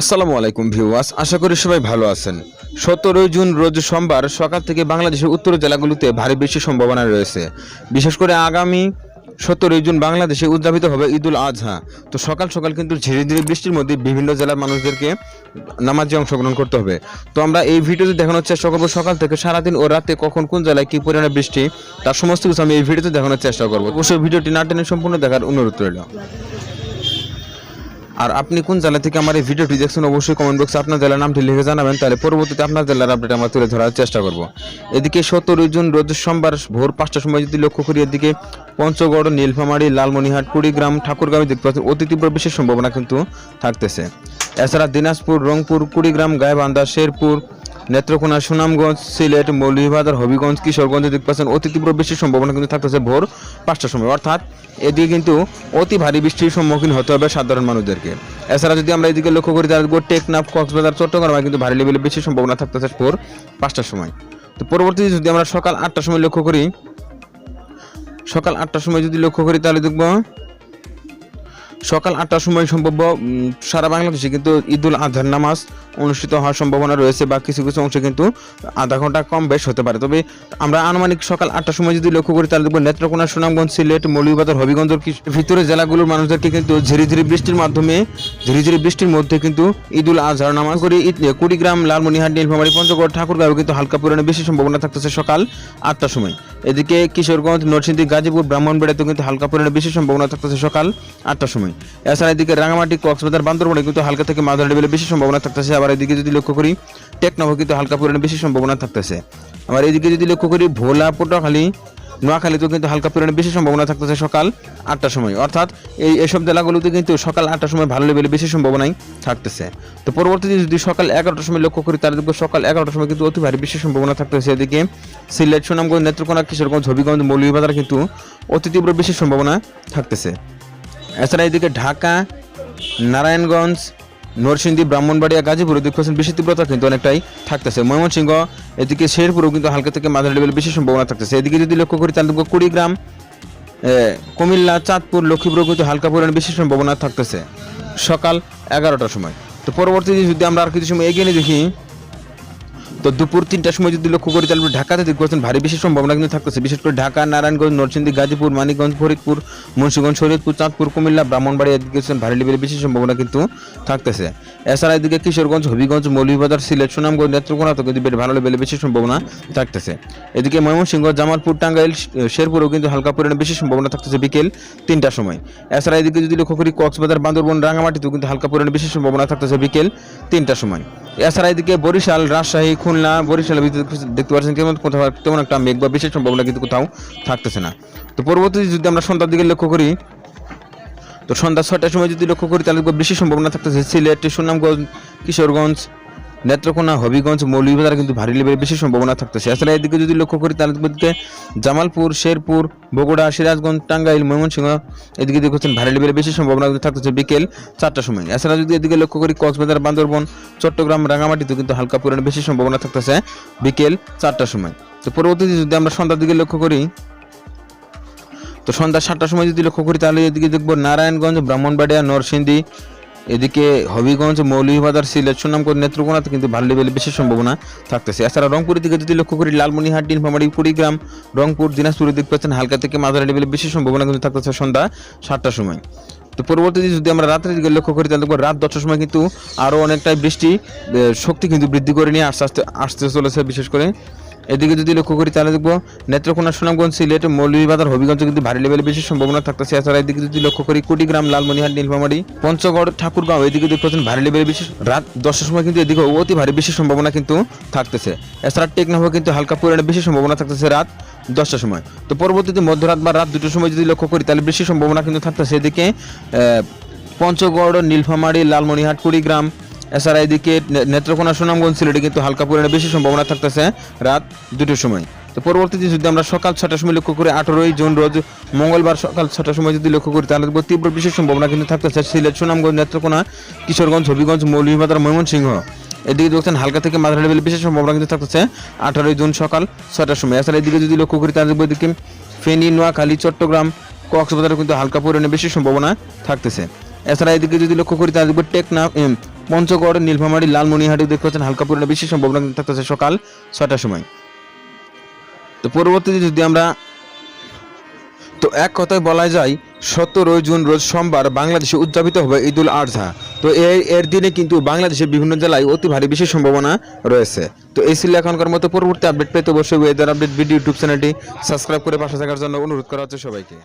আসসালামু আলাইকুম ভিউয়ার্স, আশা করি সবাই ভালো আছেন। সতেরোই জুন রোজ সোমবার সকাল থেকে বাংলাদেশের উত্তর জেলাগুলোতে ভারী বৃষ্টির সম্ভাবনা রয়েছে। বিশেষ করে আগামী সতেরোই জুন বাংলাদেশে উদযাপিত হবে ঈদুল আজহা। তো সকাল সকাল কিন্তু ধীরে ধীরে বৃষ্টির মধ্যে বিভিন্ন জেলার মানুষদেরকে নামাজে অংশগ্রহণ করতে হবে। তো আমরা এই ভিডিওতে দেখানোর চেষ্টা করব সকাল থেকে সারাদিন ও রাতে কখন কোন জেলায় কী পরিমাণে বৃষ্টি, তার সমস্ত কিছু আমি এই ভিডিওতে দেখানোর চেষ্টা করব। অবশ্যই ভিডিওটি না টেনে সম্পূর্ণ দেখার অনুরোধ রইল। আর আপনি কোন জেলা থেকে আমার এই ভিডিওটি দেখছেন, অবশ্যই কমেন্ট বক্সে আপনার জেলার নামটি লিখে জানাবেন, তাহলে পরবর্তীতে আপনার জেলার আপডেট আমরা তুলে ধরার চেষ্টা করব। এদিকে সতেরোই জুন, রোজ সোমবার ভোর পাঁচটার সময় যদি লক্ষ্য করি, এদিকে পঞ্চগড়, নীলফামারী, লালমনিহাট, কুড়িগ্রাম, ঠাকুরগাঁও দেখতে পাচ্ছেন অতি তীব্র বিশেষ সম্ভাবনা কিন্তু থাকতেছে। এছাড়া দিনাজপুর, রংপুর, কুড়িগ্রাম গায়বান্ধা শেরপুর নেত্রকোনা সুনামগঞ্জ, সিলেট, মৌলভীবাজার, হবিগঞ্জ, কিশোরগঞ্জে দেখতে পাচ্ছেন অতি তীব্র বৃষ্টির সম্ভাবনা কিন্তু থাকতেছে ভোর পাঁচটার সময়। অর্থাৎ এদিকে কিন্তু অতি ভারী বৃষ্টির সম্মুখীন হতে হবে সাধারণ মানুষদেরকে। এছাড়া যদি আমরা এদিকে লক্ষ্য করি, তাহলে টেকনাফ, কক্সবাজার, চট্টগ্রামে কিন্তু ভারী লেভেলে বৃষ্টির সম্ভাবনা থাকতেছে ভোর পাঁচটার সময়। তো পরবর্তীতে যদি আমরা সকাল আটটার সময় লক্ষ্য করি, সকাল আটটার সময় যদি লক্ষ্য করি, তাহলে দেখব সকাল আটটার সময় সম্ভব সারা বাংলাদেশে কিন্তু ঈদুল আজহার নামাজ অনুষ্ঠিত হওয়ার সম্ভাবনা রয়েছে বা কিছু কিছু অংশে কিন্তু আধা ঘণ্টা কম বেশ হতে পারে। তবে আমরা আনুমানিক সকাল আটটার সময় যদি লক্ষ্য করি, তাহলে দেখব নেত্রকোনা, সুনামগঞ্জ, সিলেট, মৌলভীবাজার, হবিগঞ্জের ভিতরে জেলাগুলোর মানুষদেরকে কিন্তু ঝিরি ঝিরি বৃষ্টির মাধ্যমে, ঝিরি ঝিরি বৃষ্টির মধ্যে কিন্তু ঈদুল আজহার নামাজ করি কুড়িগ্রাম, লালমনিহাট, নীলফামারী, পঞ্চগড়, ঠাকুরগাঁও কিন্তু হালকা পরিমাণে বেশি সম্ভাবনা থাকতেছে সকাল আটটার সময়। এদিকে কিশোরগঞ্জ, নরসিংদী, গাজীপুর, ব্রাহ্মণবাড়িয়াতেও কিন্তু হালকা পরিমাণে বেশি সম্ভাবনা থাকতেছে সকাল আটটার সময়। এছাড়া এদিকে রাঙামাটি, কক্সবাজার, বান্দরবনে কিন্তু হালকা থেকে মাঝারি লেভেলে বেশি সম্ভাবনা থাকতেছে। আবার এদিকে যদি লক্ষ্য করি, টেকনাফও কিন্তু হালকা পরিমাণে বেশি সম্ভাবনা থাকতেছে। আবার এদিকে যদি লক্ষ্য করি, ভোলা, পটুয়াখালী, নোয়াখালীতেও কিন্তু হালকা পরিমাণে বেশি সম্ভাবনা থাকতেছে সকাল আটটার সময়। অর্থাৎ এই এসব জেলাগুলোতে কিন্তু সকাল আটটার সময় ভালো লেভেলে বেশি সম্ভাবনাই থাকতেছে। তো পরবর্তীতে যদি সকাল এগারোটার সময় লক্ষ্য করি, তাহলে দেখব সকাল এগারোটার সময় কিন্তু অতি ভারী বেশি সম্ভাবনা থাকতেছে। এদিকে সিলেট, সুনামগঞ্জ, নেত্রকোনা, কিশোরগঞ্জ, হবিগঞ্জ, মৌলভীবাজার কিন্তু অতি তীব্র বেশি সম্ভাবনা থাকতেছে। এছাড়া এদিকে ঢাকা, নারায়ণগঞ্জ, নরসিংদী, ব্রাহ্মণবাড়িয়া, গাজীপুর দিক পাচ্ছেন বেশি তীব্রতা কিন্তু অনেকটাই থাকতেছে। ময়মনসিংহ এদিকে শেরপুরেও কিন্তু হালকা থেকে মাঝারি লেভেলে বেশি সম্ভাবনা থাকতেছে। এদিকে যদি লক্ষ্য করি তাহলে দেখব কুড়িগ্রাম কুমিল্লা, চাঁদপুর লক্ষ্মীপুর কিন্তু হালকা পরিমাণে বেশি সম্ভাবনা থাকতেছে সকাল এগারোটার সময়। তো পরবর্তীতে যদি আমরা আর কিছু সময় এগিয়ে নিয়ে দেখি তো দুপুর তিনটার সময় যদি লক্ষ্য করি, তাহলে ঢাকাতে পাচ্ছেন ভারী বেশি সম্ভাবনা কিন্তু থাকতেছে। বিশেষ করে ঢাকা, নারায়ণগঞ্জ, নরসিংদী, গাজীপুর, মানিকগঞ্জ, ফরিদপুর, মুন্সিগঞ্জ, শরীয়তপুর, চাঁদপুর, কুমিল্লা, ব্রাহ্মণবাড়ি এদিকে ভারী লেভেলে বেশি সম্ভাবনা কিন্তু থাকতেছে। এছাড়া এদিকে কিশোরগঞ্জ, হবিগঞ্জ, মৌলভীবাজার, সিলেট, সুনামগঞ্জ, নেত্রকোনা তো কিন্তু বেশ ভালো লেভেলে বেশি সম্ভাবনা থাকতেছে। এদিকে ময়মনসিংহ, জামালপুর, টাঙ্গাইল, শেরপুরেও কিন্তু হালকা পরিমাণে বেশি সম্ভাবনা থাকতেছে বিকেল তিনটার সময়। এছাড়া এদিকে যদি লক্ষ্য করি, কক্সবাজার, বান্দরবন রাঙামাটিতেও কিন্তু হালকা পরিমাণে বেশি সম্ভাবনা থাকতেছে বিকেল তিনটার সময়। এছাড়া এদিকে বরিশাল, রাজশাহী, খুলনা বরিশাল দেখতে পাচ্ছেন, কেমন কোথাও, তেমন একটা মেঘ বা বিশেষ সম্ভাবনা কিন্তু কোথাও থাকতেছে না। তো পরবর্তীতে যদি আমরা সন্ধ্যার দিকে লক্ষ্য করি, তো সন্ধ্যা ছয়টার সময় যদি লক্ষ্য করি, তাহলে বৃষ্টির সম্ভাবনা থাকতেছে সিলেট, সুনামগঞ্জ, কিশোরগঞ্জ নেত্রকোনা, হবিগঞ্জ, মৌলভীবাজার কিন্তু ভারী লেভেলে বেশি সম্ভাবনা থাকতেছে। এছাড়া এদিকে যদি লক্ষ্য করি তাহলে এদিকে জামালপুর, শেরপুর, বগুড়া, সিরাজগঞ্জ, টাঙ্গাইল, ময়মনসিংহ এদিকে দেখছেন ভারী লেভেলে বেশি সম্ভাবনা কিন্তু থাকতেছে বিকেল চারটার সময়। এছাড়া যদি এদিকে লক্ষ্য করি কক্সবাজার, বান্দরবন, চট্টগ্রাম রাঙামাটিতেও কিন্তু হালকা পরিমাণে বেশি সম্ভাবনা থাকতেছে বিকেল চারটার সময়। তো পরবর্তীতে যদি আমরা সন্ধ্যার দিকে লক্ষ্য করি, তো সন্ধ্যা সাতটার সময় যদি লক্ষ্য করি তাহলে এদিকে দেখব নারায়ণগঞ্জ, ব্রাহ্মণবাড়িয়া, নরসিংদী এদিকে হবিগঞ্জ মৌলভীবাজার সিলেট সুনামগঞ্জ নেত্রকোনাতে কিন্তু ভালো লেভেলে বেশি সম্ভাবনা থাকতেছে। এছাড়া রংপুরের দিকে যদি লক্ষ্য করি লালমনিহাট নীলফামারী কুড়িগ্রাম, রংপুর দিনাজপুরের দিক পাচ্ছেন হালকা থেকে মাঝারি লেভেলে বেশি সম্ভাবনা কিন্তু থাকতেছে সন্ধ্যা সাতটার সময়। তো পরবর্তীতে যদি আমরা রাতের দিকে লক্ষ্য করি, তাহলে রাত দশটার সময় কিন্তু আরও অনেকটাই বৃষ্টি শক্তি কিন্তু বৃদ্ধি করে নিয়ে আস্তে আস্তে, আসতে চলেছে বিশেষ করে এদিকে যদি লক্ষ্য করি তাহলে দেখব নেত্রকোনা সুনামগঞ্জ, সিলেট, মৌলভীবাজার, হবিগঞ্জ কিন্তু ভারী লেভেলে বেশি সম্ভাবনা থাকতেছে, এছাড়া এদিকে যদি লক্ষ্য করি কুড়িগ্রাম লালমনিহাট নীলফামারী, পঞ্চগড়, ঠাকুরগাঁও, এদিকে দেখতে ভারী লেভেলে বেশি, রাত দশটার সময় কিন্তু এদিকে অতি ভারী বেশি সম্ভাবনা কিন্তু থাকতেছে। এছাড়া টেকনাফও কিন্তু হালকা পরিমাণে বেশি সম্ভাবনা থাকতেছে রাত দশটার সময়। তো পরবর্তীতে মধ্যরাত বা রাত দুটোর সময় যদি লক্ষ্য করি তাহলে বেশি সম্ভাবনা কিন্তু থাকতেছে এদিকে পঞ্চগড়, নীলফামারী লালমনিহাট কুড়িগ্রাম এছাড়া এদিকে নেত্রকোনা সুনামগঞ্জ সিলেটে কিন্তু হালকা পরিমাণে বেশি সম্ভাবনা থাকতেছে রাত দুটোর সময়। তো পরবর্তীতে যদি আমরা সকাল ছটার সময় লক্ষ্য করি, আঠারোই জুন রোজ মঙ্গলবার সকাল ছটার সময় যদি লক্ষ্য করি, তাহলে তীব্র বিশেষ সম্ভাবনা কিন্তু থাকতেছে সিলেট, সুনামগঞ্জ, নেত্রকোনা, কিশোরগঞ্জ, হবিগঞ্জ, মৌলভীবাজার, ময়মনসিংহ। এদিকে দেখছেন হালকা থেকে মাঝারি লেভেলে বিশেষ সম্ভাবনা কিন্তু থাকতেছে আঠারোই জুন সকাল ছটার সময়। এছাড়া এদিকে যদি লক্ষ্য করি, তাহলে এদিকে ফেনী, নোয়াখালী, চট্টগ্রাম, কক্সবাজারে কিন্তু হালকা পরিমাণে বেশি সম্ভাবনা থাকতেছে। এছাড়া এদিকে যদি লক্ষ্য করি তাহলে দেখব টেকনাফ পঞ্চগড়, নীলফামারী, লালমনিহাটি, দেখতে পাচ্ছেন হালকা পরিমাণে বৃষ্টির সম্ভাবনা থাকতেছে সকাল ছটার সময়। তো পরবর্তীতে যদি আমরা, তো এক কথায় বলা যায়, সতেরোই জুন রোজ সোমবার বাংলাদেশে উদযাপিত হবে ঈদুল আজহা তো এই, এর দিনে কিন্তু বাংলাদেশের বিভিন্ন জেলায় অতি ভারী বৃষ্টির সম্ভাবনা রয়েছে। তো এই ছিল এখনকার মতো পরবর্তী আপডেট পেতে অবশ্যই ওয়েদার আপডেট ভিডিও ইউটিউব চ্যানেলটি সাবস্ক্রাইব করে পাশে থাকার জন্য অনুরোধ করা হচ্ছে সবাইকে।